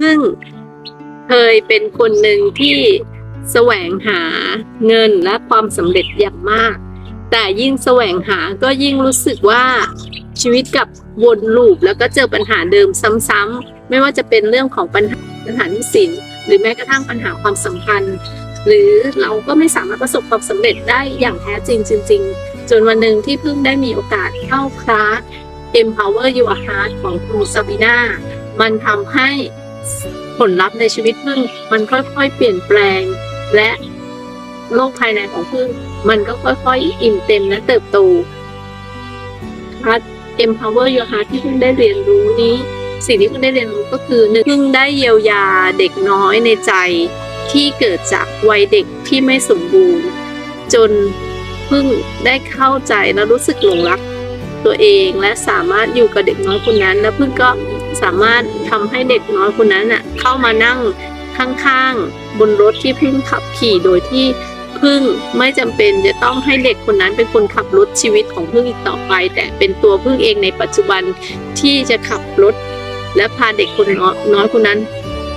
ซึ่งเคยเป็นคนหนึ่งที่แสวงหาเงินและความสำเร็จอย่างมาก แต่ยิ่งแสวงหาก็ยิ่งรู้สึกว่าชีวิตกับวนลูปแล้วก็เจอปัญหาเดิมซ้ำๆไม่ว่าจะเป็นเรื่องของปัญหาปัญหานี้สินหรือแม้กระทั่งปัญหาความสัมพันธ์ หรือเราก็ไม่สามารถประสบความสำเร็จได้อย่างแท้จริงจริงๆ จนวันหนึ่งที่เพิ่งได้มีโอกาสเข้าคลาส Empower Your Heart ของครูซาบิน่ามันทำให้ ผลลัพธ์ในชีวิตพึ่งมันค่อยๆ เปลี่ยนแปลง และโลกภายในของพึ่งมันก็ค่อยๆ อิ่มเต็มและเติบโตคลาส Empower Your Heart ที่พึ่งได้เรียนรู้นี้ สิ่งที่พึ่งได้เรียนรู้ก็คือหนึ่งพึ่งได้เยียวยาเด็กน้อยในใจที่เกิดจากวัยเด็กที่ไม่สมบูรณ์ จนพิ่งได้เข้าใจและรู้สึกหลงรักตัวเองและสามารถอยู่กับเด็กน้อยคนนั้น และพิ่งก็ สามารถทำให้เด็กน้อยคนนั้นน่ะเข้ามานั่งข้างๆ บนรถที่เพิ่งขับขี่โดยที่พึ่งไม่จำเป็นจะต้องให้เด็กคนนั้นเป็นคนขับรถชีวิตของพึ่งอีกต่อไป แต่เป็นตัวพึ่งเองในปัจจุบันที่จะขับรถ และพาเด็กคนน้อยคนนั้น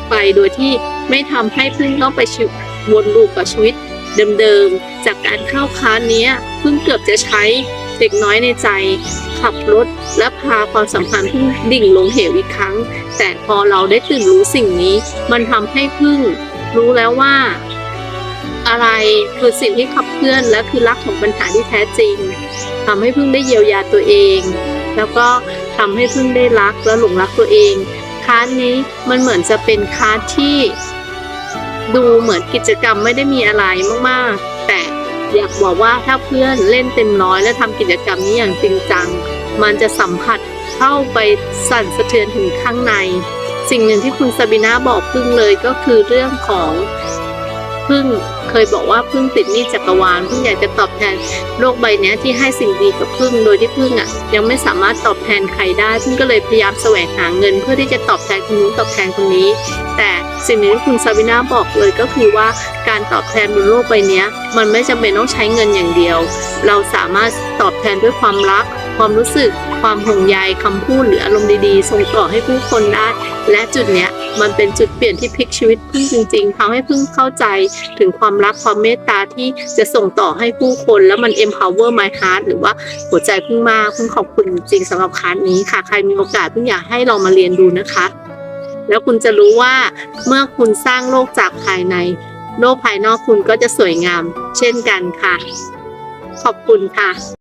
ไปโดยที่ไม่ทำให้พึ่งต้องไปชีวิตวนลูปกับชีวิตเดิมๆจากการเข้าค้านี้พึ่งเกือบจะใช้ เด็กน้อยในใจ ขับรถและพาความสัมพันธ์พึ่งดิ่งลงเหวอีกครั้ง แต่พอเราได้ตื่นรู้สิ่งนี้ มันทำให้พึ่ง รู้แล้วว่า อะไรคือสิ่งที่ขับเคลื่อนและคือรักของปัญหาที่แท้จริงทำให้พึ่งได้เยียวยาตัวเอง แล้วก็ทำให้พึ่งได้รักและหลงรักตัวเองคาสนี้มันเหมือนจะเป็นคาสที่ ดูเหมือนกิจกรรมไม่ได้มีอะไรมากๆ แต่ อยากบอกว่าถ้าเพื่อนเล่นเต็มร้อย และทำกิจกรรมนี้อย่างจริงจัง มันจะสัมผัสเข้าไปสั่นสะเทือนถึงข้างใน สิ่งหนึ่งที่คุณซาบิน่าบอกพึ่งเลยก็คือเรื่องของ พึ่งเคยบอกว่าพึ่งติดหนี้จักรวาลพึ่งอยากจะตอบแทนโลกใบนี้ที่ให้สิ่งดีกับพึ่งโดยที่พึ่งอะ ยังไม่สามารถตอบแทนใครได้พึ่งก็เลยพยายามแสวงหาเงิน เพื่อที่จะตอบแทนคนนู้นตอบแทนคนนี้ แต่สิ่งหนึ่งที่คุณซาบิน่าบอกเลยก็คือว่าการตอบแทนบนโลกใบนี้มันไม่จำเป็นต้องใช้เงินอย่างเดียว เราสามารถตอบแทนด้วยความรัก ความรู้สึก ความห่วงใยคำพูดหรืออารมณ์ดีๆ ส่งต่อให้ผู้คนได้และจุดเนี้ย มันเป็นจุดเปลี่ยนที่พลิกชีวิตพึ่งจริงๆทำให้พึ่งเข้าใจถึงความรักความเมตตาที่จะส่งต่อให้ผู้คน แล้วมัน empower my heart หรือว่าหัวใจพึ่งมากพึ่งขอบคุณจริงๆสำหรับคลาสนี้ค่ะ ใครมีโอกาสพึ่งอยากให้ลองมาเรียนดูนะคะ แล้วคุณจะรู้ว่าเมื่อคุณสร้างโลกจากภายใน โลกภายนอกคุณก็จะสวยงาม เช่นกันค่ะ ขอบคุณค่ะ